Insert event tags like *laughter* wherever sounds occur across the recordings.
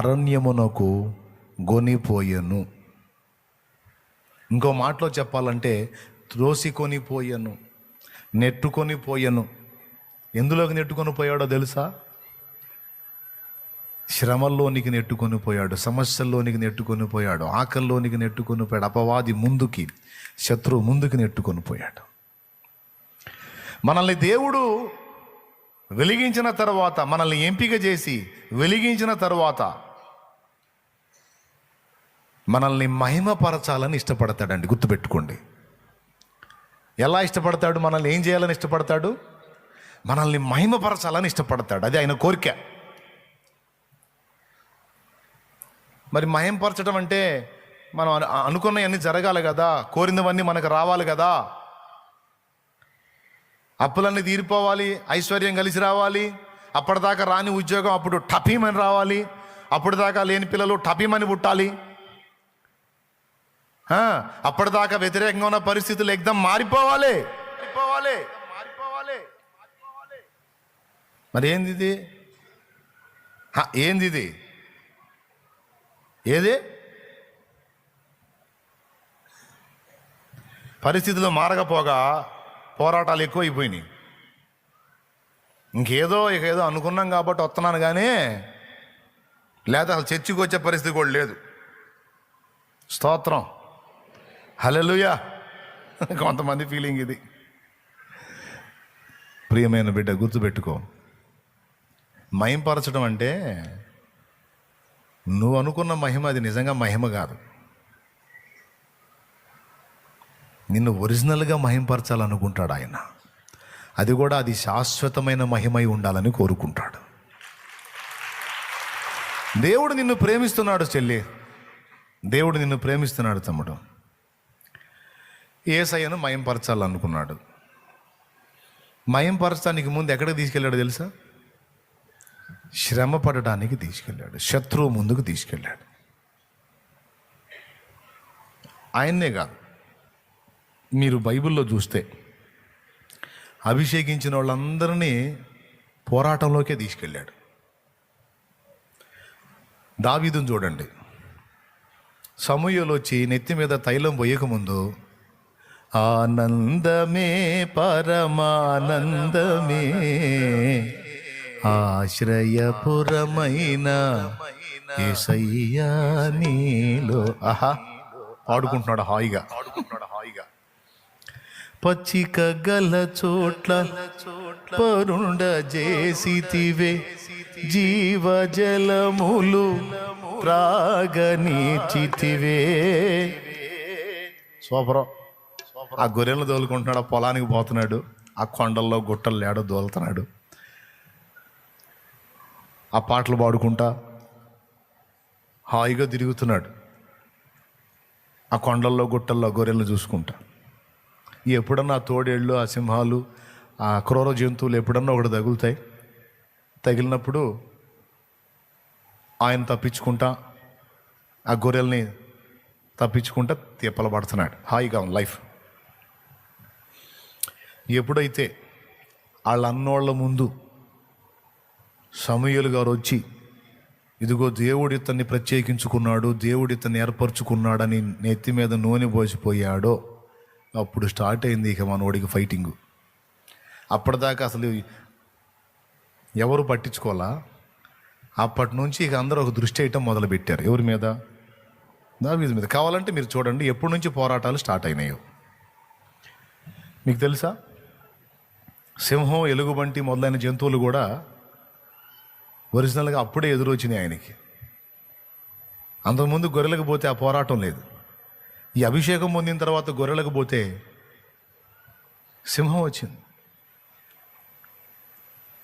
అరణ్యమునకు గొనిపోయెను. ఇంకో మాటలో చెప్పాలంటే త్రోసికొని పోయెను నెట్టుకొని పోయెను ఎందులోకి నెట్టుకొని పోయాడో తెలుసా? శ్రమల్లోనికి నెట్టుకొని పోయాడు సమస్యల్లోనికి నెట్టుకొని పోయాడు ఆకల్లోనికి నెట్టుకొని పోయాడు అపవాది ముందుకి శత్రువు ముందుకి నెట్టుకొని పోయాడు మనల్ని దేవుడు వెలిగించిన తర్వాత మనల్ని ఎంపిక చేసి వెలిగించిన తర్వాత మనల్ని మహిమపరచాలని ఇష్టపడతాడండి. గుర్తుపెట్టుకోండి. ఎలా ఇష్టపడతాడు? మనల్ని ఏం చేయాలని ఇష్టపడతాడు? మనల్ని మహిమపరచాలని ఇష్టపడతాడు. అది ఆయన కోరిక. మరి మహిమపరచడం అంటే మనం అనుకున్నవన్నీ జరగాలి కదా? కోరినవన్నీ మనకు రావాలి కదా? అప్పులన్నీ తీరిపోవాలి ఐశ్వర్యం కలిసి రావాలి అప్పటిదాకా రాని ఉద్యోగం అప్పుడు టఫీమని రావాలి అప్పటిదాకా లేని పిల్లలు టఫీమని పుట్టాలి అప్పటిదాకా వ్యతిరేకంగా ఉన్న పరిస్థితులు ఎగ్దం మారిపోవాలి. మారిపోవాలి. మారిపోవాలి. మరి ఏంది ఇది? ఏంది ఇది? ఏది? పరిస్థితులు మారకపోగా పోరాటాలు ఎక్కువైపోయినాయి. ఇంకేదో ఇక ఏదో అనుకున్నాం కాబట్టి వస్తున్నాను కానీ లేదా అసలు చర్చికి వచ్చే పరిస్థితి కూడా లేదు. స్తోత్రం. హలలుయా కొంతమంది ఫీలింగ్ ఇది. ప్రియమైన బిడ్డ గుర్తుపెట్టుకో. మహింపరచడం అంటే నువ్వు అనుకున్న మహిమ అది నిజంగా మహిమ కాదు. నిన్ను ఒరిజినల్గా మహింపరచాలనుకుంటాడు ఆయన. అది కూడా అది శాశ్వతమైన మహిమై ఉండాలని కోరుకుంటాడు. దేవుడు నిన్ను ప్రేమిస్తున్నాడు చెల్లి. దేవుడు నిన్ను ప్రేమిస్తున్నాడు తమ్ముడు. ఏసయ్యను మయంపరచాలనుకున్నాడు. మయంపరచడానికి ముందు ఎక్కడికి తీసుకెళ్ళాడు తెలుసా? శ్రమ పడడానికి తీసుకెళ్ళాడు. శత్రువు ముందుకు తీసుకెళ్ళాడు. ఆయన్నే కాదు మీరు బైబిల్లో చూస్తే అభిషేకించిన వాళ్ళందరినీ పోరాటంలోకే తీసుకెళ్ళాడు. దావీదును చూడండి. సమూహలు వచ్చి నెత్తి మీద తైలం పోయకముందు ఆనందమే పరమానందమే. ఆశ్రయపురమైన ఏసయ్యా నీలో. ఆహా పాడుకుంటున్నాడు హాయిగా. పాడుకుంటున్నాడు హాయిగా పచ్చిక గల చోట్ల పరుండ చేసితివే జీవజలములు త్రాగనీచితివే సూపరం. ఆ గొర్రెలు దోలుకుంటున్నాడు ఆ పొలానికి పోతున్నాడు ఆ కొండల్లో గుట్టలు లేడో దోలుతున్నాడు. ఆ పాటలు పాడుకుంటా హాయిగా తిరుగుతున్నాడు. ఆ కొండల్లో గుట్టల్లో గొర్రెలను చూసుకుంటా. ఎప్పుడన్నా ఆ తోడేళ్ళు ఆ సింహాలు ఆ క్రూర జంతువులు ఎప్పుడన్నా ఒకటి తగులుతాయి. తగిలినప్పుడు ఆయన తప్పించుకుంటా ఆ గొర్రెల్ని తప్పించుకుంటా తిప్పల పడుతున్నాడు. హాయిగా ఉంది లైఫ్. ఎప్పుడైతే వాళ్ళ అన్నోళ్ళ ముందు సమయలు గారు వచ్చి ఇదిగో దేవుడు ఇతన్ని ప్రత్యేకించుకున్నాడు దేవుడు ఇతన్ని ఏర్పరచుకున్నాడని నెత్తి మీద నూనె పోసిపోయాడో అప్పుడు స్టార్ట్ అయింది ఇక మనోడికి ఫైటింగ్. అప్పటిదాకా అసలు ఎవరు పట్టించుకోవాలా? అప్పటి నుంచి ఇక అందరూ ఒక దృష్టి వేయటం మొదలుపెట్టారు. ఎవరి మీద? దావీదు మీద. కావాలంటే మీరు చూడండి ఎప్పటి నుంచి పోరాటాలు స్టార్ట్ అయినాయో. మీకు తెలుసా? సింహం ఎలుగుబంటి మొదలైన జంతువులు కూడా ఒరిజినల్గా అప్పుడే ఎదురొచ్చినాయి ఆయనకి. అంతకుముందు గొర్రెలకు పోతే ఆ పోరాటం లేదు. ఈ అభిషేకం పొందిన తర్వాత గొర్రెలకు పోతే సింహం వచ్చింది.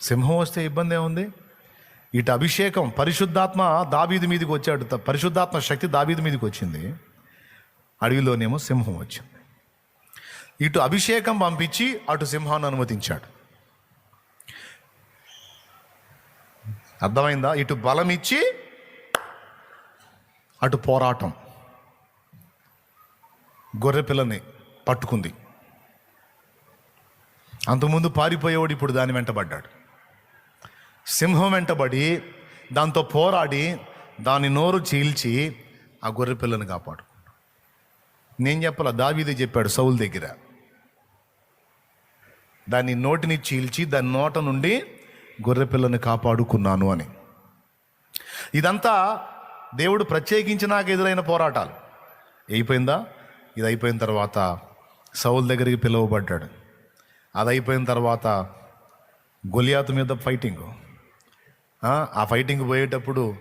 సింహం వస్తే ఇబ్బంది ఏముంది? ఇటు అభిషేకం పరిశుద్ధాత్మ దాబీది మీదకి వచ్చాడు పరిశుద్ధాత్మ శక్తి దాబీది మీదకి వచ్చింది. అడవిలోనేమో సింహం వచ్చింది. ఇటు అభిషేకం పంపించి అటు సింహాన్ని అనుమతించాడు. అర్థమైందా? ఇటు బలం ఇచ్చి అటు పోరాటం. గొర్రె పిల్లని పట్టుకుంది. అంతకుముందు పారిపోయేవాడు ఇప్పుడు దాని వెంటబడ్డాడు. సింహం వెంటబడి దాంతో పోరాడి దాని నోరు చీల్చి ఆ గొర్రె పిల్లని కాపాడు నేను చెప్పాల? దావీదే చెప్పాడు సౌల్ దగ్గర. దాని నోటిని చీల్చి దాని నోట నుండి గొర్రె పిల్లని కాపాడుకున్నాను అని. ఇదంతా దేవుడు ప్రత్యేకించి నాకు ఎదురైన పోరాటాలు. అయిపోయిందా? ఇది అయిపోయిన తర్వాత సౌల్ దగ్గరికి పిలువబడ్డాడు. అది అయిపోయిన తర్వాత గొలియాతు మీద ఫైటింగ్. ఆ ఫైటింగ్ పోయేటప్పుడు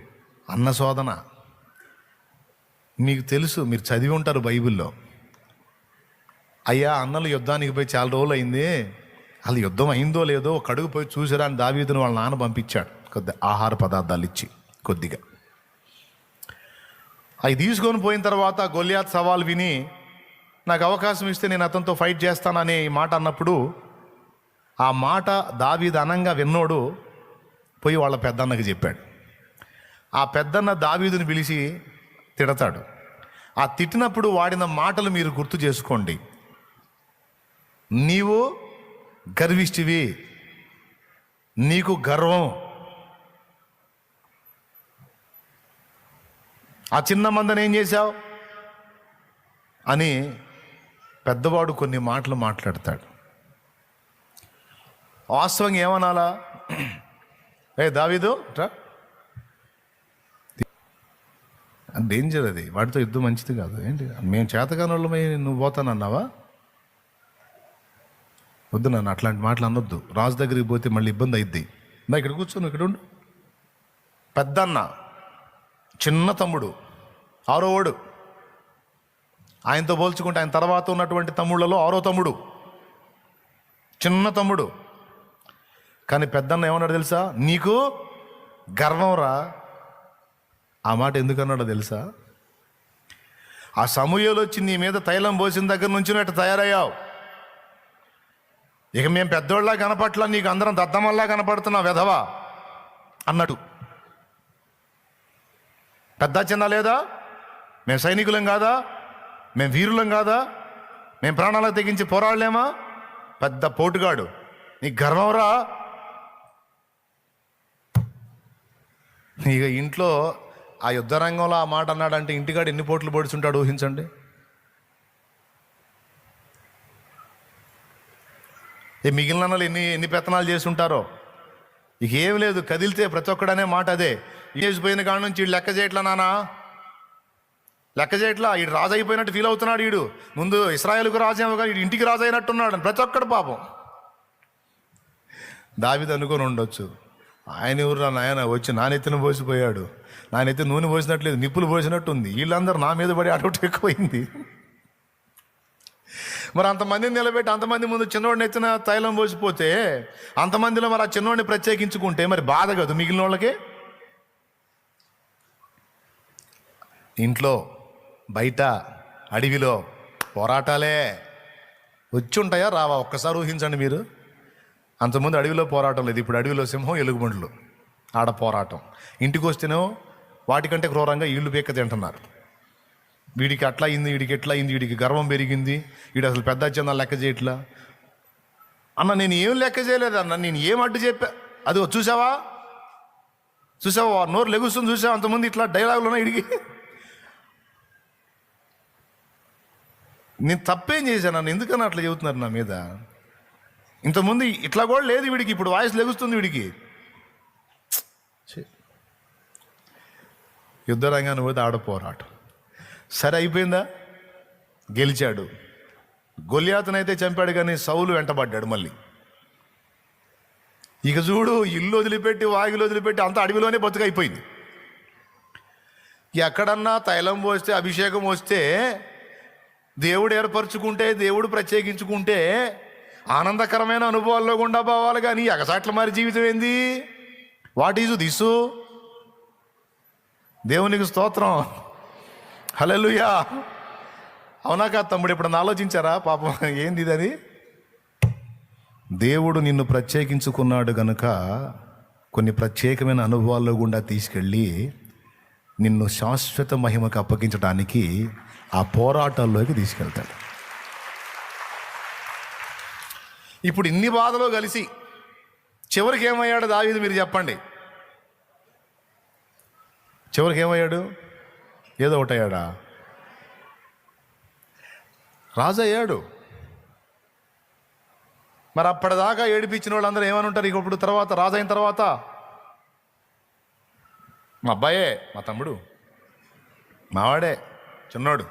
అన్న శోధన. మీకు తెలుసు మీరు చదివి ఉంటారు బైబిల్లో. అయ్యా అన్నలు యుద్ధానికి పోయి చాలా రోజులు అయింది అసలు యుద్ధం అయిందో లేదో ఒక అడుగు పోయి చూసారా అని దావీదును వాళ్ళ నాన్న పంపించాడు. కొద్ది ఆహార పదార్థాలు ఇచ్చి కొద్దిగా. అవి తీసుకొని పోయిన తర్వాత గొలియాత్ సవాల్ విని నాకు అవకాశం ఇస్తే నేను అతనితో ఫైట్ చేస్తాననే ఈ మాట అన్నప్పుడు ఆ మాట దావీద్ అనంగా విన్నోడు పోయి వాళ్ళ పెద్దన్నకి చెప్పాడు. ఆ పెద్దన్న దావీదుని పిలిచి తిడతాడు. ఆ తిట్టినప్పుడు వాడిన మాటలు మీరు గుర్తు చేసుకోండి. నీవు గర్విష్టివి. నీకు గర్వం. ఆ చిన్న మందని ఏం చేశావు? అని పెద్దవాడు కొన్ని మాటలు మాట్లాడతాడు. వాస్తవంగా ఏమనాలా? ఏ దావీదు రా. డేంజర్ అది. వాడితో యుద్ధం మంచిది కాదు. ఏంటి? మేము చేతకాని వాళ్ళమై నువ్వు పోతానన్నావా? వద్దు నన్ను అట్లాంటి మాటలు అనొద్దు. రాజు దగ్గరికి పోతే మళ్ళీ ఇబ్బంది అయిద్ది. నా ఇక్కడ కూర్చోను ఇక్కడ ఉండు. పెద్దన్న చిన్న తమ్ముడు ఆరోవాడు ఆయనతో పోల్చుకుంటే ఆయన తర్వాత ఉన్నటువంటి తమ్ముళ్ళలో ఆరో తమ్ముడు. చిన్న తమ్ముడు. కానీ పెద్దన్న ఏమన్నాడు తెలుసా? నీకు గర్వంరా ఆ మాట ఎందుకన్నాడో తెలుసా? ఆ సమయంలో వచ్చి నీ మీద తైలం పోసిన దగ్గర నుంచి తయారయ్యావు. ఇక మేము పెద్దోళ్ళ కనపట్ల నీకు అందరం దద్దమల్లా కనపడుతున్నా వెధవా? అన్నట్టు. పెద్ద చిన్న లేదా? మేము సైనికులం కాదా? మేము వీరులం కాదా? మేము ప్రాణాలకు తెగించి పోరాడలేమా? పెద్ద పోటుగాడు. నీకు గర్వంరా ఇక ఇంట్లో ఆ యుద్ధ రంగంలో ఆ మాట అన్నాడంటే ఇంటికాడు ఎన్ని పోట్లు పొడుచుంటాడు ఊహించండి. ఏ మిగిలిన వాళ్ళు ఎన్ని ఎన్ని పెత్తనాలు చేసి ఉంటారో ఇక ఏం లేదు కదిలితే ప్రతి ఒక్కడనే మాట అదే. చేసిపోయిన కాడ నుంచి వీడు లెక్క చేయట్లా నానా? లెక్క చేయట్లా? ఈడు రాజు అయిపోయినట్టు ఫీల్ అవుతున్నాడు వీడు ముందు ఇస్రాయల్కు రాజు ఏమో కానీ ఇంటికి రాజు అయినట్టున్నాడు ప్రతి ఒక్కడు పాపం. దావిది అనుకొని ఉండొచ్చు. ఆయన ఊరు నాయన? వచ్చి నానెత్తిన పోసిపోయాడు. నానెత్తి నూనె పోసినట్లేదు నిప్పులు పోసినట్టుంది. వీళ్ళందరూ నా మీద పడి అడవుట్ ఎక్కువైంది. మరి అంతమందిని నిలబెట్టి అంతమంది ముందు చిన్నవాడిని ఎత్తిన తైలం పోసిపోతే అంతమందిలో మరి ఆ చిన్నవాడిని ప్రత్యేకించుకుంటే మరి బాధ కాదు మిగిలిన వాళ్ళకి? ఇంట్లో బయట అడవిలో పోరాటాలే. వచ్చి ఉంటాయా రావా? ఒక్కసారి ఊహించండి మీరు. అంతకుముందు అడవిలో పోరాటం లేదు. ఇప్పుడు అడవిలో సింహం ఎలుగుబండ్లు. ఆడ పోరాటం. ఇంటికి వస్తేనో వాటికంటే క్రూరంగా ఇల్లు పీక్క తింటున్నారు. వీడికి అట్లా అయింది వీడికి ఎట్లా అయింది వీడికి గర్వం పెరిగింది వీడు అసలు పెద్ద చిన్న లెక్క చేయట్లా? అన్న నేను ఏం లెక్క చేయలేదు అన్న నేను ఏం అడ్డు చెప్పా? అది చూసావా? చూసావా? నోరు లెగుస్తుంది చూసావా? అంతమంది ఇట్లా డైలాగులు ఉన్నాయి వీడికి నేను తప్పేం చేశాను నన్ను ఎందుకన్నా అట్లా చెబుతున్నారు నా మీద? ఇంతకుముందు ఇట్లా కూడా లేదు వీడికి ఇప్పుడు వాయిస్ లెగుస్తుంది వీడికి. యుద్ధరంగాన్ని పోతే ఆడ పోరాటం. సరే అయిపోయిందా? గెలిచాడు. గొలియాతనైతే చంపాడు కానీ సౌలు వెంటబడ్డాడు మళ్ళీ. ఇక చూడు ఇల్లు వదిలిపెట్టి వాగిలు వదిలిపెట్టి అంత అడవిలోనే బతుకైపోయింది. ఎక్కడన్నా తైలం పోస్తే అభిషేకం వస్తే దేవుడు ఏర్పరచుకుంటే దేవుడు ప్రత్యేకించుకుంటే ఆనందకరమైన అనుభవాల్లో గుండా పోవాలి కానీ ఎగసాట్ల మరి జీవితం ఏంది? వాట్ ఈజు దిస్సు దేవునికి స్తోత్రం. హలెలుయా అవునాక తమ్ముడు ఇప్పుడు ఆలోచించారా? పాపం ఏంది ఇదని దేవుడు నిన్ను ప్రత్యేకించుకున్నాడు గనుక కొన్ని ప్రత్యేకమైన అనుభవాల్లో గుండా తీసుకెళ్ళి నిన్ను శాశ్వత మహిమకు అప్పగించడానికి ఆ పోరాటాల్లోకి తీసుకెళ్తాడు. ఇప్పుడు ఇన్ని బాధలో కలిసి చివరికి ఏమయ్యాడు దావీదు మీరు చెప్పండి. చివరికి ఏమయ్యాడు? ఏదో ఒకటి అయ్యాడా? రాజు అయ్యాడు. మరి అప్పటిదాకా ఏడిపించిన వాళ్ళందరూ ఏమని ఉంటారు ఇక ఇప్పుడు తర్వాత రాజు అయిన తర్వాత? మా అబ్బాయే మా తమ్ముడు మావాడే చిన్నోడు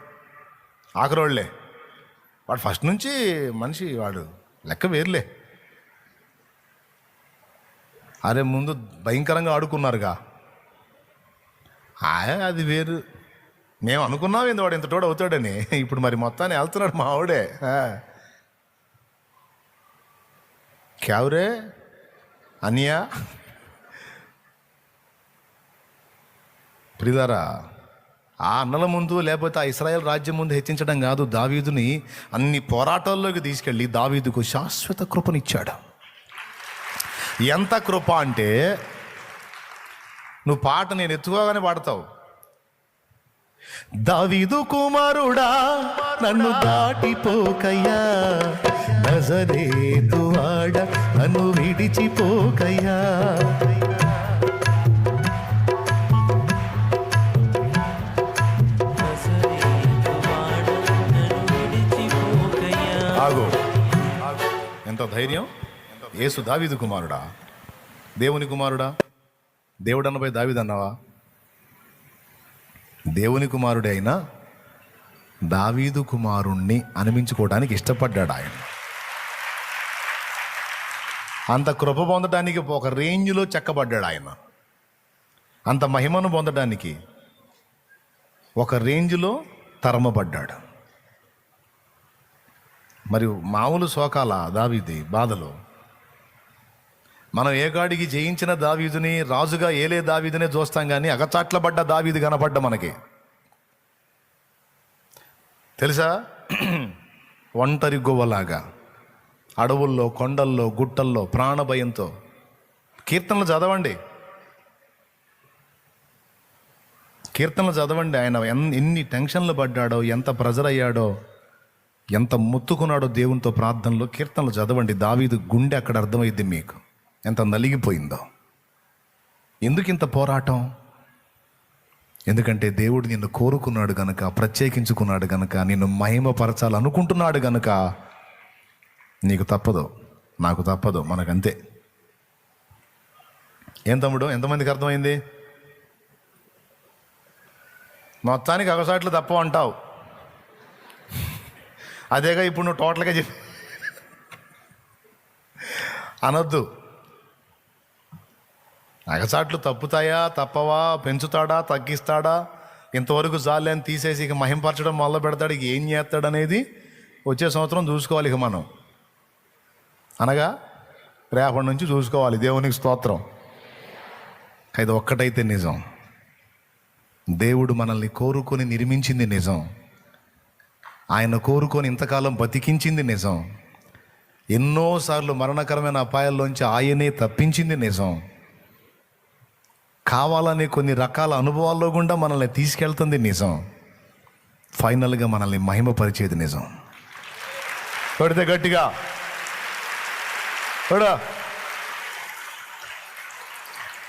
ఆఖరోళ్ళే. వాడు ఫస్ట్ నుంచి మనిషి వాడు లెక్క వేరులే. అరే ముందు భయంకరంగా ఆడుకున్నారుగా. అది వేరు. మేము అనుకున్నాం ఏంది వాడు ఇంత తోడు అవుతాడని. ఇప్పుడు మరి మొత్తాన్ని వెళ్తున్నాడు మా ఆవిడే. క్యావరే? అనియా? ప్రిదారా ఆ అన్నల ముందు లేకపోతే ఆ ఇస్రాయల్ రాజ్యం ముందు హెచ్చించడం కాదు. దావీదుని అన్ని పోరాటాల్లోకి తీసుకెళ్ళి దావీదుకు శాశ్వత కృపనిచ్చాడు. ఎంత కృప అంటే నువ్వు పాట నేను ఎత్తుకోగానే పాడతావు. దావీదు కుమారుడా నన్ను దాటిపోకయ్యా. నజరేతు వాడ నన్ను విడిచిపోకయ్యా. ఆగు. ఎంత ధైర్యం? యేసు దావీదు కుమారుడా. దేవుని కుమారుడా. దేవుడు అన్నపై దావీదు అన్నావా దేవుని కుమారుడైన దావీదు కుమారుణ్ణి అనిపించుకోవడానికి ఇష్టపడ్డాడు ఆయన. అంత కృప పొందడానికి ఒక రేంజ్లో చెక్కబడ్డాడు ఆయన. అంత మహిమను పొందడానికి ఒక రేంజ్లో తరమబడ్డాడు. మరియు మామూలు శోకాల దావీది బాధలు మనం ఏ గాడికి జయించిన దావీదుని రాజుగా ఏలే దావీదునే చూస్తాం కానీ అగచాట్లబడ్డ దావీదు కనపడ్డ మనకి. తెలుసా? *clears throat* ఒంటరి గువ్వలాగా అడవుల్లో కొండల్లో గుట్టల్లో ప్రాణభయంతో. కీర్తనలు చదవండి. కీర్తనలు చదవండి. ఆయన ఎన్ని టెన్షన్లు పడ్డాడో ఎంత ప్రెజర్ అయ్యాడో ఎంత ముత్తుకున్నాడో దేవునితో ప్రార్థనలో కీర్తనలు చదవండి. దావీదు గుండె అక్కడ అర్థమైద్ది మీకు. ఎంత నలిగిపోయిందో. ఎందుకు ఇంత పోరాటం? ఎందుకంటే దేవుడు నిన్ను కోరుకున్నాడు గనక ప్రత్యేకించుకున్నాడు గనక నిన్ను మహిమపరచాలనుకుంటున్నాడు గనక నీకు తప్పదు నాకు తప్పదు మనకంతే. ఏం తమ్ముడు ఎంతమందికి అర్థమైంది? మొత్తానికి అగసాట్లు తప్ప అంటావు. అదేగా ఇప్పుడు నువ్వు టోటల్గా చెప్పి అనొద్దు. అగచాట్లు తప్పుతాయా తప్పవా పెంచుతాడా తగ్గిస్తాడా? ఇంతవరకు జాలని తీసేసి ఇక మహింపరచడం మొదలు పెడతాడు ఇక ఏం చేస్తాడు అనేది వచ్చే సంవత్సరం చూసుకోవాలి ఇక మనం. అనగా రేపటి నుంచి చూసుకోవాలి దేవునికి స్తోత్రం. ఇది ఒక్కటైతే నిజం. దేవుడు మనల్ని కోరుకొని నిర్మించింది నిజం. ఆయన కోరుకొని ఇంతకాలం బతికించింది నిజం. ఎన్నోసార్లు మరణకరమైన అపాయాల్లోంచి ఆయనే తప్పించింది నిజం. కావాలనే కొన్ని రకాల అనుభవాల్లో గుండా మనల్ని తీసుకెళ్తుంది నిజం. ఫైనల్గా మనల్ని మహిమపరిచేది నిజం. కొడితే గట్టిగా. కొడా